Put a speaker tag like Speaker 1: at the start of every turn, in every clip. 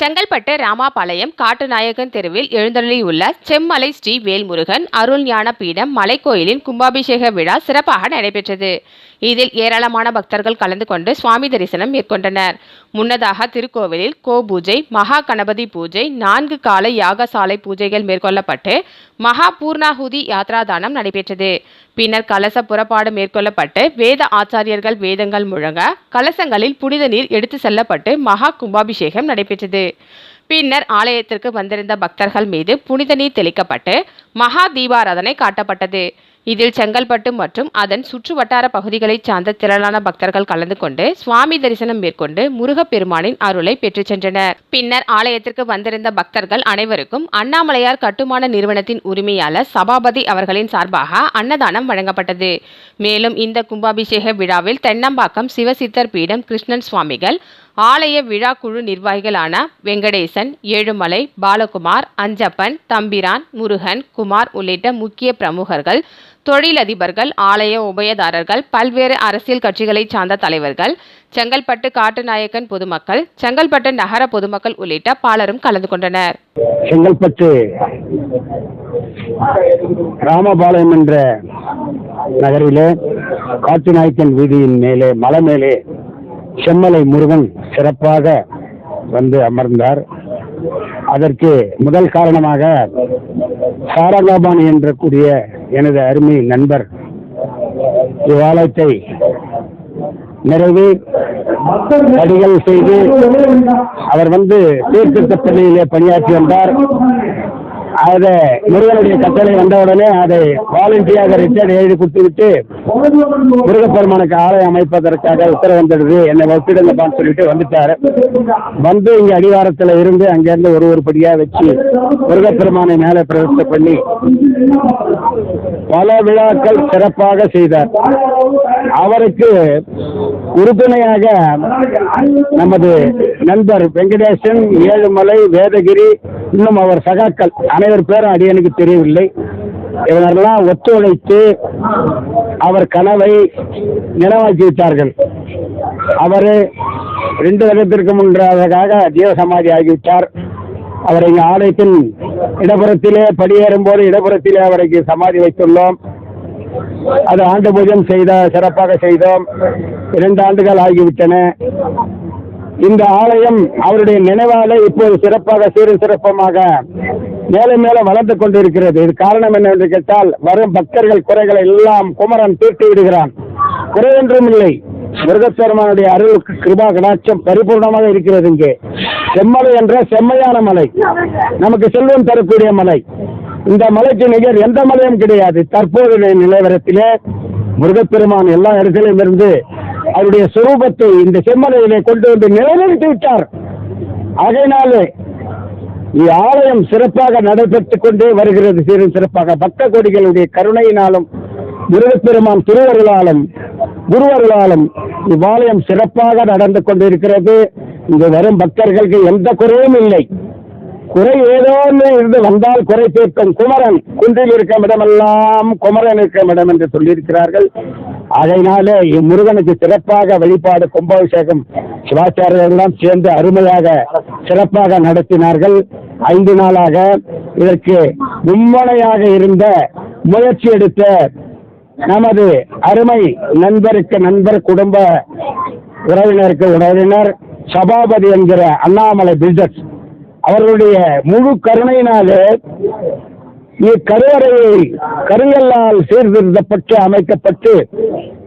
Speaker 1: செங்கல்பட்டு ராமாபாளையம் காட்டுநாயகன் தெருவில் எழுந்தருளியுள்ள செம்மலை ஸ்ரீ வேல்முருகன் அருள்ஞான பீடம் மலைக்கோயிலின் கும்பாபிஷேக விழா சிறப்பாக நடைபெற்றது. இதில் ஏராளமான பக்தர்கள் கலந்து கொண்டு சுவாமி தரிசனம் மேற்கொண்டனர். முன்னதாக திருக்கோவிலில் கோபூஜை மகா கணபதி பூஜை நான்கு கால யாகசாலை பூஜைகள் மேற்கொள்ளப்பட்டு மகா பூர்ணாகுதி யாத்ராதானம் நடைபெற்றது. பின்னர் கலச புறப்பாடு மேற்கொள்ளப்பட்டு வேத ஆச்சாரியர்கள் வேதங்கள் முழங்க கலசங்களில் புனித நீர் எடுத்து செல்லப்பட்டு மகா கும்பாபிஷேகம் நடைபெற்றது. பின்னர் ஆலயத்திற்கு வந்திருந்த பக்தர்கள் மீது புனித நீர் தெளிக்கப்பட்டு மகா தீபாராதனை காட்டப்பட்டது. இதில் செங்கல்பட்டு மற்றும் அதன் சுற்று வட்டார பகுதிகளைச் சார்ந்த திரளான பக்தர்கள் கலந்து கொண்டு சுவாமி தரிசனம் மேற்கொண்டு முருகப்பெருமானின் அருளை பெற்றுச் சென்றனர். பின்னர் ஆலயத்திற்கு வந்திருந்த பக்தர்கள் அனைவருக்கும் அண்ணாமலையார் கட்டுமான நிறுவனத்தின் உரிமையாளர் சபாபதி அவர்களின் சார்பாக அன்னதானம் வழங்கப்பட்டது. மேலும் இந்த கும்பாபிஷேக விழாவில் தென்னம்பாக்கம் சிவசித்தர் பீடம் கிருஷ்ணன் சுவாமிகள் ஆலய விழா குழு நிர்வாகிகளான வெங்கடேசன் ஏழுமலை பாலகுமார் அஞ்சப்பன் தம்பிரான் முருகன் குமார் உள்ளிட்ட முக்கிய பிரமுகர்கள் தொழிலதிபர்கள் ஆலய உபயதாரர்கள் பல்வேறு அரசியல் கட்சிகளைச் சார்ந்த தலைவர்கள் செங்கல்பட்டு காட்டுநாயக்கன் பொதுமக்கள் செங்கல்பட்டு நகர பொதுமக்கள் உள்ளிட்ட பலரும் கலந்து கொண்டனர்.
Speaker 2: செங்கல்பட்டு ராமபாளையம் என்ற நகரிலே காட்டுநாயக்கன் வீதியின் மேலே மலை மேலே செம்மலை முருகன் சிறப்பாக வந்து அமர்ந்தார். அதற்கு முதல் காரணமாக சாரங்காபாணி என்ற கூடிய எனது அருமை நண்பர். இவ்வாலத்தை நிறைவு அடிகள் செய்து அவர் வந்து சீர்திருத்த பள்ளியிலே பணியாற்றி வந்தார். அதை முருகனுடைய கட்டளை வந்தவுடனே அதை வாலண்டியாக ரிட்டையர் எழுதி கொடுத்துவிட்டு முருகப்பெருமானுக்கு ஆலயம் அமைப்பதற்காக உத்தரவு வந்துடுது என்னை வப்பிடுங்கப்பான்னு சொல்லிட்டு வந்துட்டாரு. வந்து இங்க அடிவாரத்துல இருந்து அங்கிருந்து ஒரு ஒரு படியா வச்சு முருகப்பெருமானை மேலே பிரதிஷ்ட பண்ணி பல விழாக்கள் சிறப்பாக செய்தார். அவருக்கு உறுதுணையாக நமது நண்பர் வெங்கடேசன் ஏழுமலை வேதகிரி இன்னும் அவர் சகாக்கள் அனைவர் பேரும் அடியனுக்கு தெரியவில்லை. இவரெல்லாம் ஒத்துழைத்து அவர் கனவை நினைவாக்கி விட்டார்கள் அவர் ரெண்டு வருடத்திற்கு முன்னதாக ஜீவ சமாதி ஆகிவிட்டார். அவரை ஆலயத்தின் இடப்புறத்திலே படியேறும் போது இடப்புறத்திலே அவருக்கு சமாதி வைத்துள்ளோம். அது ஆண்டு பூஜம் செய்த சிறப்பாக செய்தோம். இரண்டு ஆண்டுகள் ஆகிவிட்டன. இந்த ஆலயம் அவருடைய நினைவால இப்போது சிறப்பாக சீரும் சிறப்பமாக மேலும் மேலும் வளர்ந்து கொண்டிருக்கிறது. இது காரணம் என்னவென்று கேட்டால் வரும் பக்தர்கள் குறைகளை எல்லாம் குமரன் தீர்த்து விடுகிறான். குறை ஒன்றும் இல்லை. முருகப்பெருமானுடைய அருள் கிருபா கடாட்சம் பரிபூர்ணமாக இருக்கிறது இங்கே. செம்மலை என்ற செம்மையான மலை. நமக்கு செல்வம் தரக்கூடிய மலை. இந்த மலைக்கு நிகர் எந்த மலையும் கிடையாது. தற்போதைய நிலவரத்திலே முருகப்பெருமான் எல்லா இடத்திலும் இருந்து அவருடைய சுரூபத்தை இந்த செம்மலையிலே கொண்டு வந்து நிலைநிறுத்தி விட்டார். ஆகையினாலே ஆலயம் சிறப்பாக நடைபெற்றுக் கொண்டே வருகிறது. சீரும் சிறப்பாக. பக்த கோடிகளுடைய கருணையினாலும் முருகப்பெருமான் திருவருளாலும் குருவருளாலும் இவ்வாலயம் சிறப்பாக நடந்து கொண்டிருக்கிறது. இங்கு வரும் பக்தர்களுக்கு எந்த குறையும் இல்லை. குறை ஏதோ இருந்து வந்தால் குறை தீர்க்கும். குமரன் குன்றில் இருக்கும் இடமெல்லாம் குமரன் இருக்கும் இடம் என்று சொல்லியிருக்கிறார்கள். அதனாலே இம்முருகனுக்கு சிறப்பாக வழிபாடு கும்பாபிஷேகம் சிவாச்சாரியர்களெல்லாம் சேர்ந்து அருமையாக சிறப்பாக நடத்தினார்கள். ஐந்து நாளாக இதற்கு மும்மனையாக இருந்த முயற்சி எடுத்த நமது அருமை நண்பருக்கு நண்பர் குடும்ப உறவினருக்கு உறவினர் சபாபதி என்கிற அண்ணாமலை பில்டர்ஸ் அவர்களுடைய முழு கருணையினாலே இக்கருவறையை கருங்கல்லால் சீர்திருத்தப்பட்டு அமைக்கப்பட்டு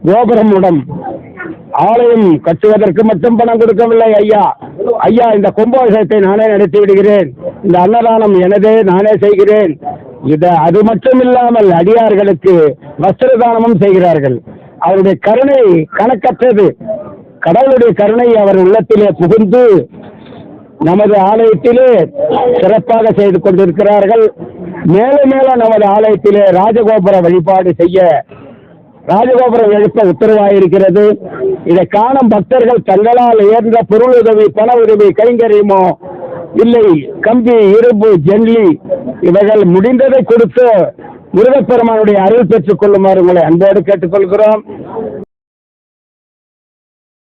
Speaker 2: கோபுரமுடன் ஆலயம் கட்டுவதற்கு மட்டும் பணம் கொடுக்கவில்லை ஐயா. ஐயா இந்த கும்பாபிஷேகத்தை நானே நடத்தி விடுகிறேன். இந்த அன்னதானம் எனதே நானே செய்கிறேன். இதை அது மட்டும் இல்லாமல் அடியார்களுக்கு வஸ்திர தானமும் செய்கிறார்கள். அவருடைய கருணை கணக்கற்றது. கடவுளுடைய கருணை அவர் உள்ளத்திலே புகுந்து நமது ஆலயத்திலே சிறப்பாக செய்து கொண்டிருக்கிறார்கள். மேலும் மேலும் நமது ஆலயத்திலே ராஜகோபுர வழிபாடு செய்ய ராஜகோபுரம் எழுப்ப உத்தரவாயிருக்கிறது. இதை காணும் பக்தர்கள் தங்களால் உயர்ந்த பொருள் உதவி பண உதவி கைங்கரியமோ இல்லை கம்பி இரும்பு ஜென்லி இவைகள் முடிந்ததை கொடுத்து முருகப்பெருமானுடைய அருள் பெற்றுக் கொள்ளுமாறு உங்களை அன்போடு கேட்டுக்கொள்கிறோம்.